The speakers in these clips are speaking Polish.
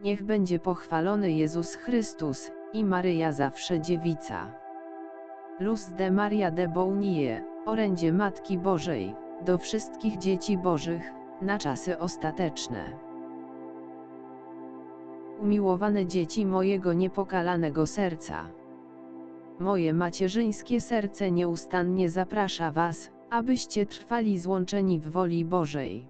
Niech będzie pochwalony Jezus Chrystus, i Maryja zawsze dziewica. Luz de Maria de Bounie, orędzie Matki Bożej, do wszystkich dzieci Bożych, na czasy ostateczne. Umiłowane dzieci mojego niepokalanego serca. Moje macierzyńskie serce nieustannie zaprasza Was, abyście trwali złączeni w woli Bożej.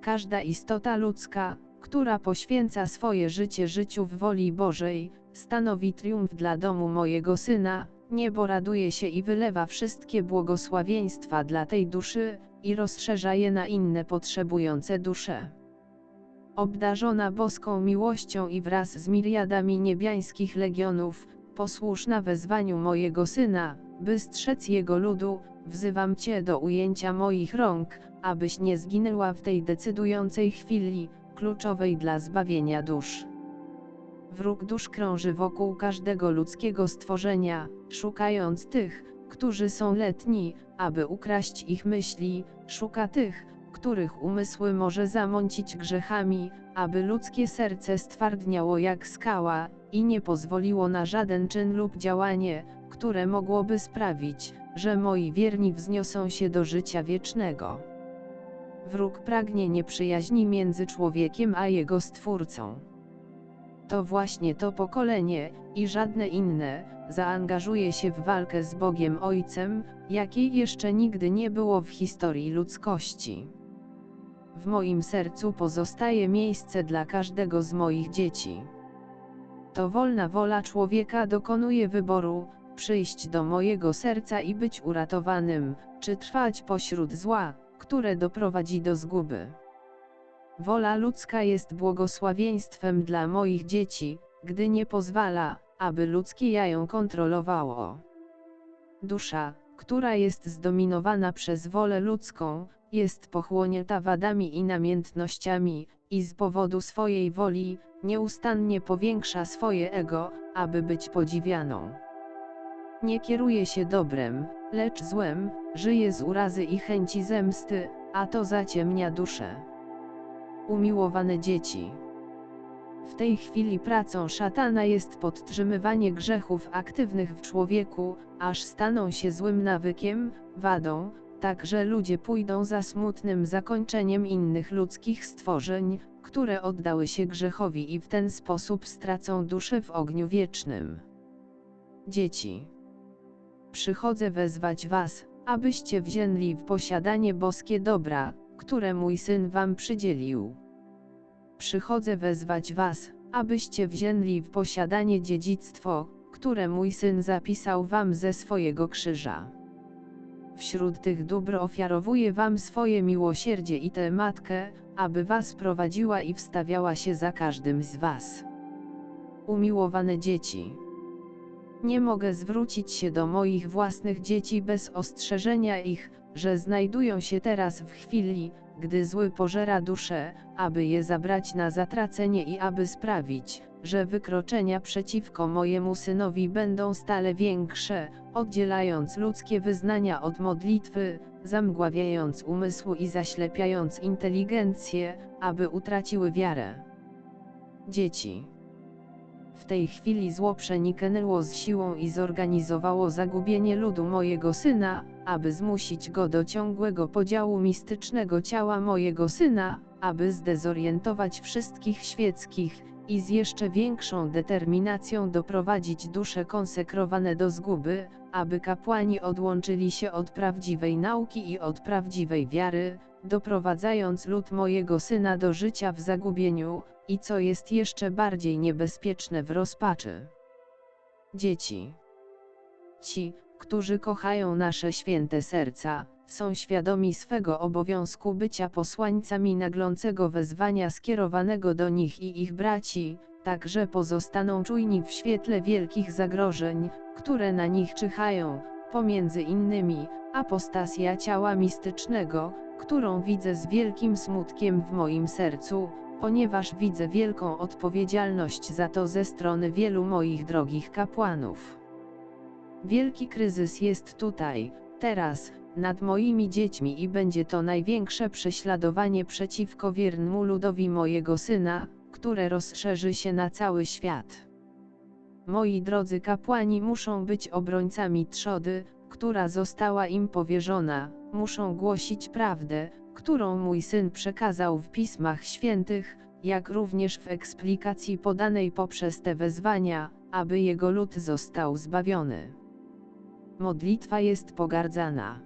Każda istota ludzka, która poświęca swoje życie życiu w woli Bożej, stanowi triumf dla domu mojego Syna, niebo raduje się i wylewa wszystkie błogosławieństwa dla tej duszy, i rozszerza je na inne potrzebujące dusze. Obdarzona boską miłością i wraz z miriadami niebiańskich legionów, posłuszna wezwaniu mojego Syna, by strzec Jego ludu, wzywam Cię do ujęcia moich rąk, abyś nie zginęła w tej decydującej chwili, kluczowej dla zbawienia dusz. Wróg dusz krąży wokół każdego ludzkiego stworzenia, szukając tych, którzy są letni, aby ukraść ich myśli, szuka tych, których umysły może zamącić grzechami, aby ludzkie serce stwardniało jak skała, i nie pozwoliło na żaden czyn lub działanie, które mogłoby sprawić, że moi wierni wzniosą się do życia wiecznego. Wróg pragnie nieprzyjaźni między człowiekiem a jego stwórcą. To właśnie to pokolenie, i żadne inne, zaangażuje się w walkę z Bogiem Ojcem, jakiej jeszcze nigdy nie było w historii ludzkości. W moim sercu pozostaje miejsce dla każdego z moich dzieci. To wolna wola człowieka dokonuje wyboru, przyjść do mojego serca i być uratowanym, czy trwać pośród zła, które doprowadzi do zguby. Wola ludzka jest błogosławieństwem dla moich dzieci, gdy nie pozwala, aby ludzkie ja ją kontrolowało. Dusza, która jest zdominowana przez wolę ludzką, jest pochłonięta wadami i namiętnościami, i z powodu swojej woli, nieustannie powiększa swoje ego, aby być podziwianą. Nie kieruje się dobrem, lecz złem, żyje z urazy i chęci zemsty, a to zaciemnia duszę. Umiłowane dzieci. W tej chwili pracą szatana jest podtrzymywanie grzechów aktywnych w człowieku, aż staną się złym nawykiem, wadą, tak że ludzie pójdą za smutnym zakończeniem innych ludzkich stworzeń, które oddały się grzechowi i w ten sposób stracą duszę w ogniu wiecznym. Dzieci. Przychodzę wezwać was, abyście wzięli w posiadanie boskie dobra, które mój syn wam przydzielił. Przychodzę wezwać was, abyście wzięli w posiadanie dziedzictwo, które mój syn zapisał wam ze swojego krzyża. Wśród tych dóbr ofiarowuję wam swoje miłosierdzie i tę matkę, aby was prowadziła i wstawiała się za każdym z was. Umiłowane dzieci. Nie mogę zwrócić się do moich własnych dzieci bez ostrzeżenia ich, że znajdują się teraz w chwili, gdy zły pożera duszę, aby je zabrać na zatracenie i aby sprawić, że wykroczenia przeciwko mojemu synowi będą stale większe, oddzielając ludzkie wyznania od modlitwy, zamgławiając umysł i zaślepiając inteligencję, aby utraciły wiarę. Dzieci. W tej chwili zło przeniknęło z siłą i zorganizowało zagubienie ludu mojego syna, aby zmusić go do ciągłego podziału mistycznego ciała mojego syna, aby zdezorientować wszystkich świeckich, i z jeszcze większą determinacją doprowadzić dusze konsekrowane do zguby, aby kapłani odłączyli się od prawdziwej nauki i od prawdziwej wiary, doprowadzając lud mojego syna do życia w zagubieniu, i co jest jeszcze bardziej niebezpieczne w rozpaczy. Dzieci. Ci, którzy kochają nasze święte serca, są świadomi swego obowiązku bycia posłańcami naglącego wezwania skierowanego do nich i ich braci, tak że pozostaną czujni w świetle wielkich zagrożeń, które na nich czyhają, pomiędzy innymi, apostasja ciała mistycznego, którą widzę z wielkim smutkiem w moim sercu, ponieważ widzę wielką odpowiedzialność za to ze strony wielu moich drogich kapłanów. Wielki kryzys jest tutaj, teraz, nad moimi dziećmi i będzie to największe prześladowanie przeciwko wiernemu ludowi mojego syna, które rozszerzy się na cały świat. Moi drodzy kapłani muszą być obrońcami trzody, która została im powierzona, muszą głosić prawdę, którą mój syn przekazał w pismach świętych, jak również w eksplikacji podanej poprzez te wezwania, aby jego lud został zbawiony. Modlitwa jest pogardzana.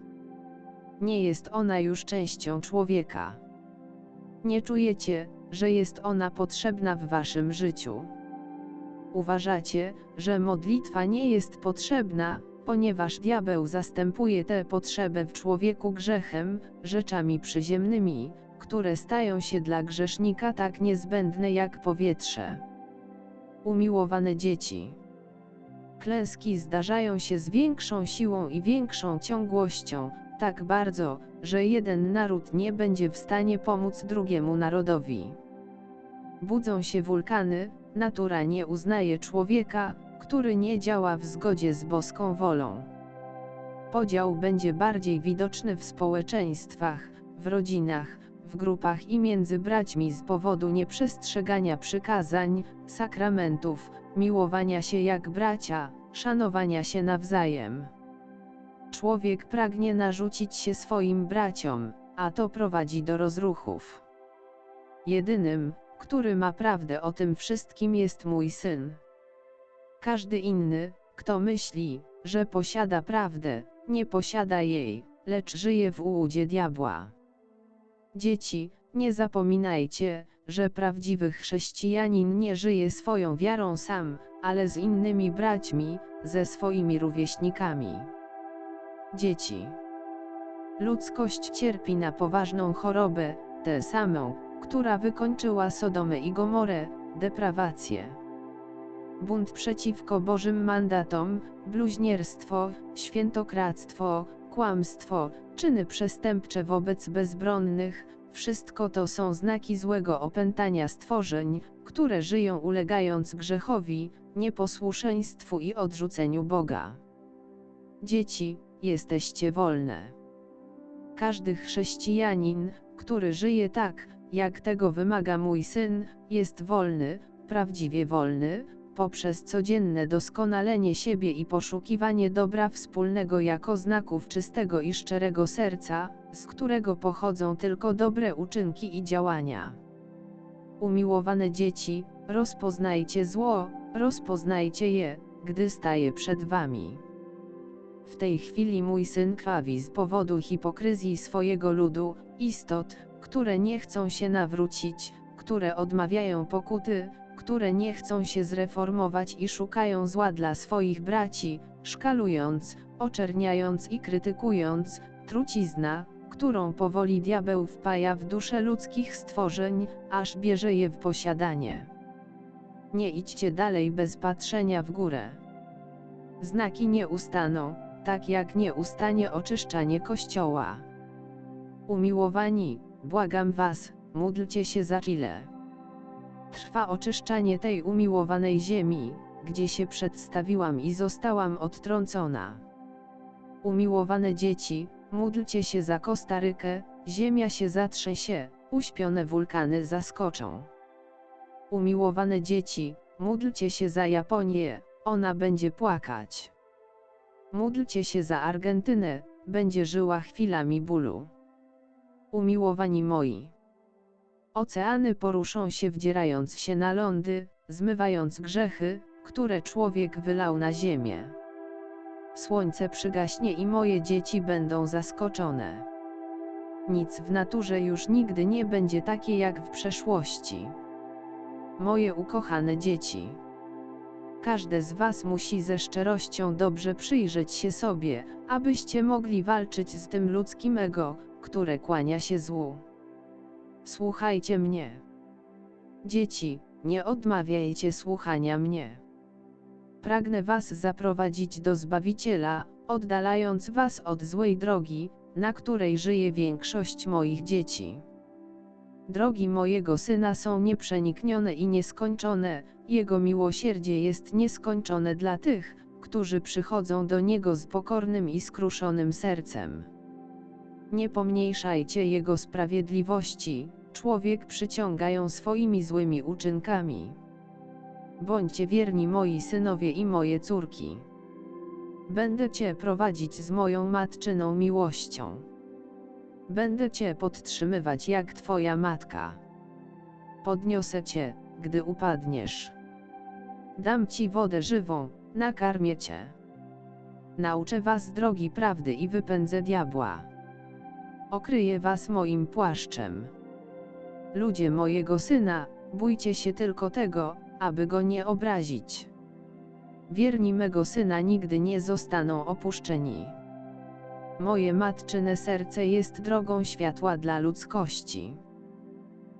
Nie jest ona już częścią człowieka. Nie czujecie, że jest ona potrzebna w waszym życiu. Uważacie, że modlitwa nie jest potrzebna, ponieważ diabeł zastępuje tę potrzebę w człowieku grzechem, rzeczami przyziemnymi, które stają się dla grzesznika tak niezbędne jak powietrze. Umiłowane dzieci. Klęski zdarzają się z większą siłą i większą ciągłością, tak bardzo, że jeden naród nie będzie w stanie pomóc drugiemu narodowi. Budzą się wulkany, natura nie uznaje człowieka, który nie działa w zgodzie z boską wolą. Podział będzie bardziej widoczny w społeczeństwach, w rodzinach, w grupach i między braćmi z powodu nieprzestrzegania przykazań, sakramentów, miłowania się jak bracia, szanowania się nawzajem. Człowiek pragnie narzucić się swoim braciom, a to prowadzi do rozruchów. Jedynym, który ma prawdę o tym wszystkim jest mój syn. Każdy inny, kto myśli, że posiada prawdę, nie posiada jej, lecz żyje w ułudzie diabła. Dzieci, nie zapominajcie, że prawdziwy chrześcijanin nie żyje swoją wiarą sam, ale z innymi braćmi, ze swoimi rówieśnikami. Dzieci. Ludzkość cierpi na poważną chorobę, tę samą, która wykończyła Sodomę i Gomorę, deprawację. Bunt przeciwko Bożym mandatom, bluźnierstwo, świętokradztwo, kłamstwo, czyny przestępcze wobec bezbronnych, wszystko to są znaki złego opętania stworzeń, które żyją ulegając grzechowi, nieposłuszeństwu i odrzuceniu Boga. Dzieci, jesteście wolne. Każdy chrześcijanin, który żyje tak, jak tego wymaga mój syn, jest wolny, prawdziwie wolny, poprzez codzienne doskonalenie siebie i poszukiwanie dobra wspólnego jako znaków czystego i szczerego serca, z którego pochodzą tylko dobre uczynki i działania. Umiłowane dzieci, rozpoznajcie zło, rozpoznajcie je, gdy staje przed wami. W tej chwili mój syn krwawi z powodu hipokryzji swojego ludu, istot, które nie chcą się nawrócić, które odmawiają pokuty, które nie chcą się zreformować i szukają zła dla swoich braci, szkalując, oczerniając i krytykując, trucizna, którą powoli diabeł wpaja w dusze ludzkich stworzeń, aż bierze je w posiadanie. Nie idźcie dalej bez patrzenia w górę. Znaki nie ustaną, tak jak nie ustanie oczyszczanie kościoła. Umiłowani, błagam was, módlcie się za Chile. Trwa oczyszczanie tej umiłowanej ziemi, gdzie się przedstawiłam i zostałam odtrącona. Umiłowane dzieci, módlcie się za Kostarykę, ziemia się zatrzęsie, uśpione wulkany zaskoczą. Umiłowane dzieci, módlcie się za Japonię, ona będzie płakać. Módlcie się za Argentynę, będzie żyła chwilami bólu. Umiłowani moi. Oceany poruszą się wdzierając się na lądy, zmywając grzechy, które człowiek wylał na ziemię. Słońce przygaśnie i moje dzieci będą zaskoczone. Nic w naturze już nigdy nie będzie takie jak w przeszłości. Moje ukochane dzieci. Każde z Was musi ze szczerością dobrze przyjrzeć się sobie, abyście mogli walczyć z tym ludzkim ego, które kłania się złu. Słuchajcie mnie. Dzieci, nie odmawiajcie słuchania mnie. Pragnę was zaprowadzić do Zbawiciela, oddalając was od złej drogi, na której żyje większość moich dzieci. Drogi mojego syna są nieprzeniknione i nieskończone, jego miłosierdzie jest nieskończone dla tych, którzy przychodzą do niego z pokornym i skruszonym sercem. Nie pomniejszajcie jego sprawiedliwości, człowiek przyciągają swoimi złymi uczynkami. Bądźcie wierni moi synowie i moje córki. Będę Cię prowadzić z moją matczyną miłością. Będę Cię podtrzymywać jak Twoja matka. Podniosę Cię, gdy upadniesz. Dam Ci wodę żywą, nakarmię Cię. Nauczę Was drogi prawdy i wypędzę diabła. Okryję Was moim płaszczem. Ludzie mojego syna, bójcie się tylko tego, aby go nie obrazić. Wierni mego syna nigdy nie zostaną opuszczeni. Moje matczyne serce jest drogą światła dla ludzkości.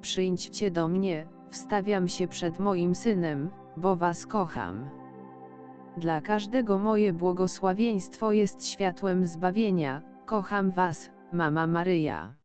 Przyjdźcie do mnie, wstawiam się przed moim synem, bo was kocham. Dla każdego moje błogosławieństwo jest światłem zbawienia, kocham was, mama Maryja.